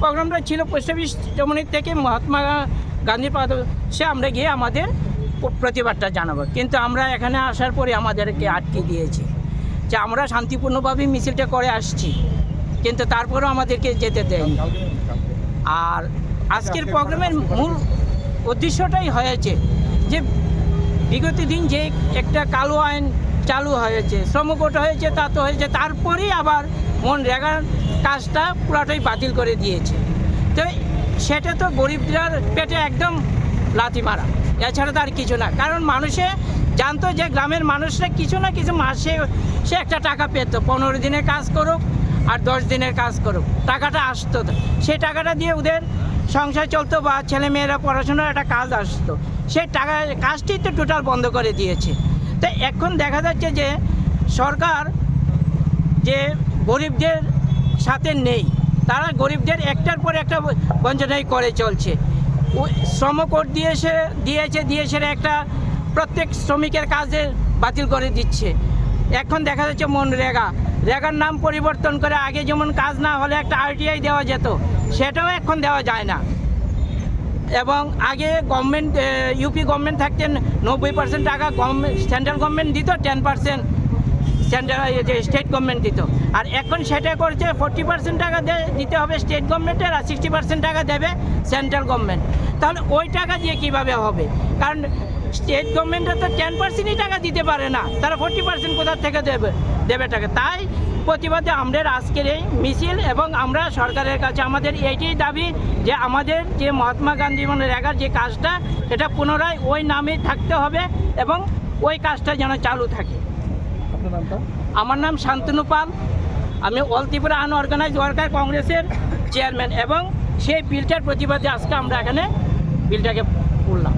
প্রোগ্রামটা ছিল post office চমনি থেকে মহাত্মা গান্ধী পাদ সে আমরা গিয়ে আমাদের প্রতিবাদটা জানাব। কিন্তু আমরা এখানে আসার পরে আমাদেরকে আটকে দিয়েছে যে আমরা শান্তিপূর্ণভাবে মিছিলটা করে আসছি, কিন্তু তারপরেও আমাদেরকে যেতে দেয়নি। আর আজকের প্রোগ্রামের মূল উদ্দেশ্যটাই হয়েছে যে বিগত দিন যে একটা কালো আইন চালু হয়েছে, শ্রমকোট হয়েছে, তা তো হয়েছে, তারপরেই আবার মনরেগার কাজটা পুরাটাই বাতিল করে দিয়েছে। তো সেটা তো গরিবদের পেটে একদম লাথি মারা। এছাড়া তো আর কিছু না। কারণ মানুষে জানতো যে গ্রামের মানুষরা কিছু না কিছু মাসে সে একটা টাকা পেত। পনেরো দিনের কাজ করুক আর দশ দিনের কাজ করুক। টাকাটা আসতো। সেই টাকাটা দিয়ে ওদের সংসার চলতো বা ছেলে মেয়েরা পড়াশোনার একটা কাজ আসতো। সেই টাকা, কাজটি তো টোটাল বন্ধ করে দিয়েছে। তো এখন দেখা যাচ্ছে যে সরকার যে গরিবদের সাথে নেই। তারা গরিবদের একটার পর একটা বঞ্চনাই করে চলছে। শ্রম কোড দিয়েছে দিয়েছে দিয়েছে একটা প্রত্যেক শ্রমিকের কাজে বাতিল করে দিচ্ছে। এখন দেখা যাচ্ছে মনরেগা রেগার নাম পরিবর্তন করে আগে যেমন কাজ না হলে একটা আরটিআই দেওয়া যেত, সেটাও এখন দেওয়া যায় না। এবং আগে গভর্নমেন্ট ইউপি গভর্নমেন্ট থাকতেন, নব্বই পার্সেন্ট টাকা গভর্নমেন্ট সেন্ট্রাল গভর্নমেন্ট দিত টেন পার্সেন্ট সেন্ট্রাল যে স্টেট গভর্নমেন্ট দিত। আর এখন সেটা করছে ফোর্টি পার্সেন্ট টাকা দিতে হবে স্টেট গভর্নমেন্টের আর সিক্সটি পার্সেন্ট টাকা দেবে সেন্ট্রাল গভর্নমেন্ট তাহলে ওই টাকা দিয়ে কীভাবে হবে? কারণ স্টেট গভর্নমেন্টে তো টেন পার্সেন্টই টাকা দিতে পারে না। তারা ফোর্টি পার্সেন্ট কোথা থেকে দেবে? দেবে টাকা। তাই প্রতিবাদে আমাদের আজকের এই মিছিল এবং আমরা সরকারের কাছে আমাদের এইটাই দাবি যে আমাদের যে মহাত্মা গান্ধী মানে রেগার যে কাজটা, এটা পুনরায় ওই নামে থাকতে হবে এবং ওই কাজটা যেন চালু থাকে। আপনার নামটা? আমার নাম শান্তনু পাল। আমি অল ত্রিপুরা আনঅর্গানাইজ ওয়ার্কার কংগ্রেসের চেয়ারম্যান এবং সেই বিলটার প্রতিবাদে আজকে আমরা এখানে বিলটাকে করলাম